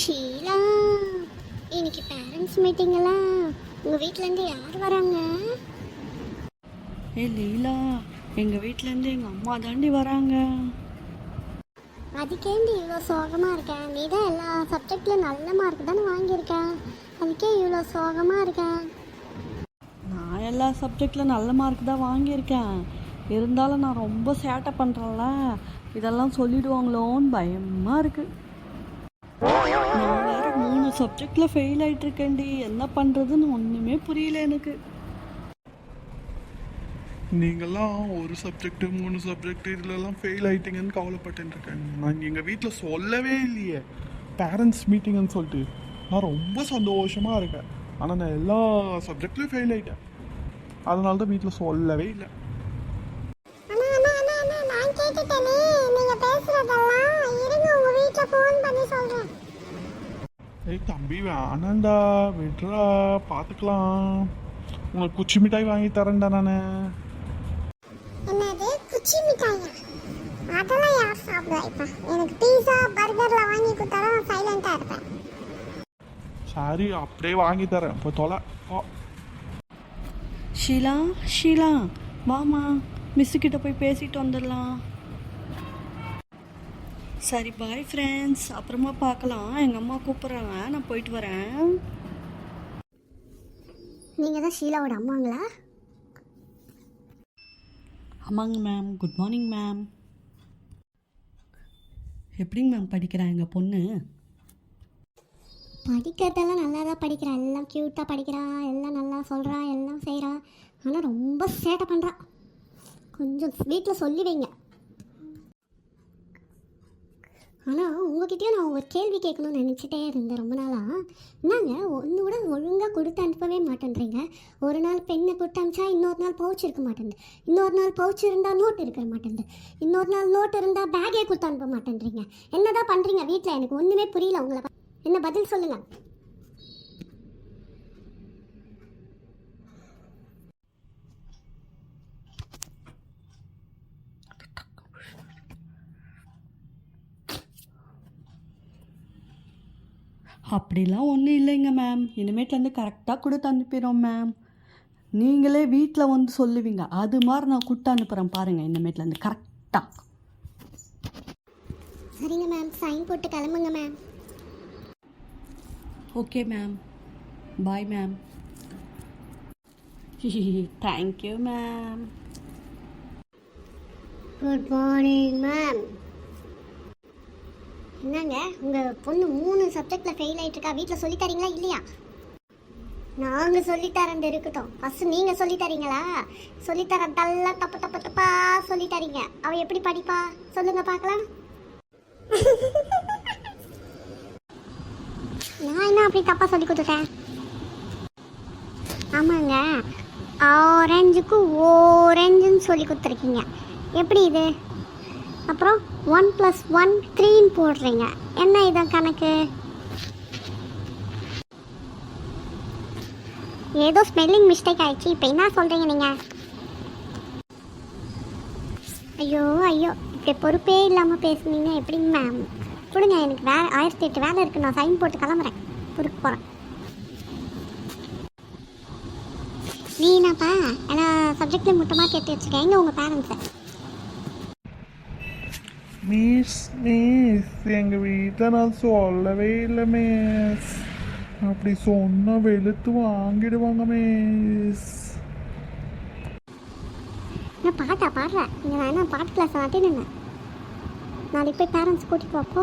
ஷீலா இன்னைக்கு பேரண்ட்ஸ் மீட்டிங்கெல்லாம் உங்கள் வீட்டிலேருந்து யார் வராங்க? ஏ லீலா எங்கள் வீட்டிலேருந்து எங்கள் அம்மா தாண்டி வராங்க. அதுக்கேண்டி இவ்வளோ சோகமாக இருக்கேன் நீ தான் எல்லா சப்ஜெக்ட்லையும் நல்ல மார்க் தானே வாங்கியிருக்கேன் அதுக்கே இவ்வளோ சோகமாக இருக்கேன் நான் எல்லா சப்ஜெக்டில் நல்ல மார்க் தான் வாங்கியிருக்கேன். இருந்தாலும் நான் ரொம்ப சேட்டை பண்ணுறேன்ல இதெல்லாம் சொல்லிடுவாங்களோன்னு பயமாக இருக்குது சப்ஜெக்டில் ஃபெயில் ஆகிட்டுருக்கேன்டி என்ன பண்ணுறதுன்னு ஒன்றுமே புரியல எனக்கு. நீங்கெல்லாம் ஒரு சப்ஜெக்ட் மூணு சப்ஜெக்ட் இதுலலாம் ஃபெயில் ஆயிட்டீங்கன்னு கவலைப்பட்டுன்னு இருக்கேன் நான் எங்கள் வீட்டில் சொல்லவே இல்லையே. பேரண்ட்ஸ் மீட்டிங்னு சொல்லிட்டு. நான் ரொம்ப சந்தோஷமாக இருக்கேன். ஆனால் நான் எல்லா சப்ஜெக்ட்லையும் ஃபெயில் ஆயிட்டேன். அதனால தான் வீட்டில் சொல்லவே இல்லை. நான் கேட்டுட்டேனே. நீங்கள் பேசுகிறதெல்லாம் இருங்க உங்கள் வீட்டில் ஃபோன் பண்ணி சொல்கிறேன் ஏய் தம்பி வேணாண்டா விட்றா. பார்த்துக்கலாம் உங்களுக்கு குச்சி மிட்டாய் வாங்கி தரேன்டா நான். என்னது? குச்சி மிட்டாயா? அதெல்லாம் யார் சாப்பிடுவா இப்போ? எனக்கு பீஸா பர்கர்ல வாங்கி கொடுத்தாலும் நான் சைலண்டாக இருப்பேன். சரி அப்படியே வாங்கி தரேன். இப்போ தொலை. போ. ஷீலா ஷீலா வாமா மிஸ்ஸுக்கிட்ட போய் பேசிட்டு வந்துடலாம். சரி பாய் ஃப்ரெண்ட்ஸ் அப்புறமா பார்க்கலாம். எங்கள் அம்மா கூப்பிட்றாங்க. நான் போயிட்டு வரேன். நீங்கள் தான் ஷீலாவோட அம்மாங்களா? ஆமாங்க மேம் குட் மார்னிங் மேம் எப்படிங்க மேம் படிக்கிறா எங்கள் பொண்ணு? படிக்கிறதெல்லாம் நல்லா தான் படிக்கிறா. எல்லாம் க்யூட்டாக படிக்கிறா. எல்லாம் நல்லா சொல்கிறா எல்லாம் செய்கிறா ஆனால் ரொம்ப சேட்டை பண்ணுறா கொஞ்சம் வீட்டில் சொல்லி வைங்க. ஆனால் உங்ககிட்டயும் நான் ஒரு கேள்வி கேட்கணும்னு நினச்சிட்டே இருந்தேன் ரொம்ப நாளாக என்னங்க ஒன்று கூட ஒழுங்காக கொடுத்து அனுப்பவே மாட்டேன்றீங்க. ஒரு நாள் பெண்ணை கொடுத்து அனுப்பிச்சா இன்னொரு நாள் பவுச் இருக்க மாட்டேங்குது இன்னொரு நாள் பவுச் இருந்தால் நோட் இருக்க மாட்டேங்குது இன்னொரு நாள் நோட் இருந்தால் பேக்கே கொடுத்து அனுப்ப மாட்டேன்றீங்க. என்னதான் பண்ணுறீங்க வீட்டில் எனக்கு ஒன்றுமே புரியல உங்களை என்ன பதில் சொல்லுங்கள் அப்படிலாம் ஒன்றும் இல்லைங்க மேம் இனிமேட்லேருந்து கரெக்டாக கொடுத்து அனுப்பிடுறோம் மேம் நீங்களே வீட்டில் வந்து சொல்லுவீங்க. அது மாதிரி நான் கொடுத்து அனுப்புகிறேன் பாருங்கள் இனிமேட்லேருந்து கரெக்டாக சரிங்க மேம் சைன் போட்டு கிளம்புங்க ma'am okay ma'am bye ma'am thank you ma'am good morning ma'am என்னங்க உங்கள் பொண்ணு மூணு சப்ஜெக்டில் ஃபெயில் ஆகிட்டு இருக்கா வீட்டில் சொல்லித்தரீங்களா இல்லையா? நாங்கள் சொல்லித்தரந்து இருக்கட்டும். ஃபஸ்ட்டு நீங்கள் சொல்லித்தரீங்களா சொல்லித்தரதெல்லாம் தப்பு தப்பு தப்பா சொல்லித்தரீங்க அவள் எப்படி படிப்பா? சொல்லுங்கள் பார்க்கலாம். நான் என்ன அப்படி தப்பாக சொல்லி கொடுத்துட்டேன்? ஆமாங்க. ஆரஞ்சுக்கு ஓரஞ்சுன்னு சொல்லி கொடுத்துருக்கீங்க. எப்படி இது? அப்புறம் ஒன் ப்ளஸ் ஒன் த்ரீன்னு போடுறீங்க. என்ன இதான் கணக்கு? ஏதோ ஸ்பெல்லிங் மிஸ்டேக் ஆயிடுச்சு. இப்போ என்ன சொல்கிறீங்க நீங்கள் ஐயோ ஐயோ இப்படி பொறுப்பே இல்லாமல் பேசுனீங்க. எப்படிங்க மேம் கொடுங்க எனக்கு வே ஆயிரத்தி எட்டு வேலை இருக்குது நான் சைன் போட்டு கிளம்புறேன். பொறுப்பு போகிறேன் நீ என்னப்பா? ஏன்னா சப்ஜெக்டில் முட்டமாக கேட்டு வச்சுருக்கேன். எங்கே உங்கள் பேரண்ட்ஸை மிஸ் மிஸ் எங்கள் வீட்டில் நான் சொல்லவே இல்லை மிஸ் அப்படி சொன்ன வெளுத்து வாங்கிடுவாங்க மிஸ் நான் பாட்டா பாடுறேன். இங்கே நான் என்ன பாட்டு கிளாஸ் அட்டெண்ட் நாளைக்கு போய் பேரண்ட்ஸ் கூட்டிட்டு வாப்போ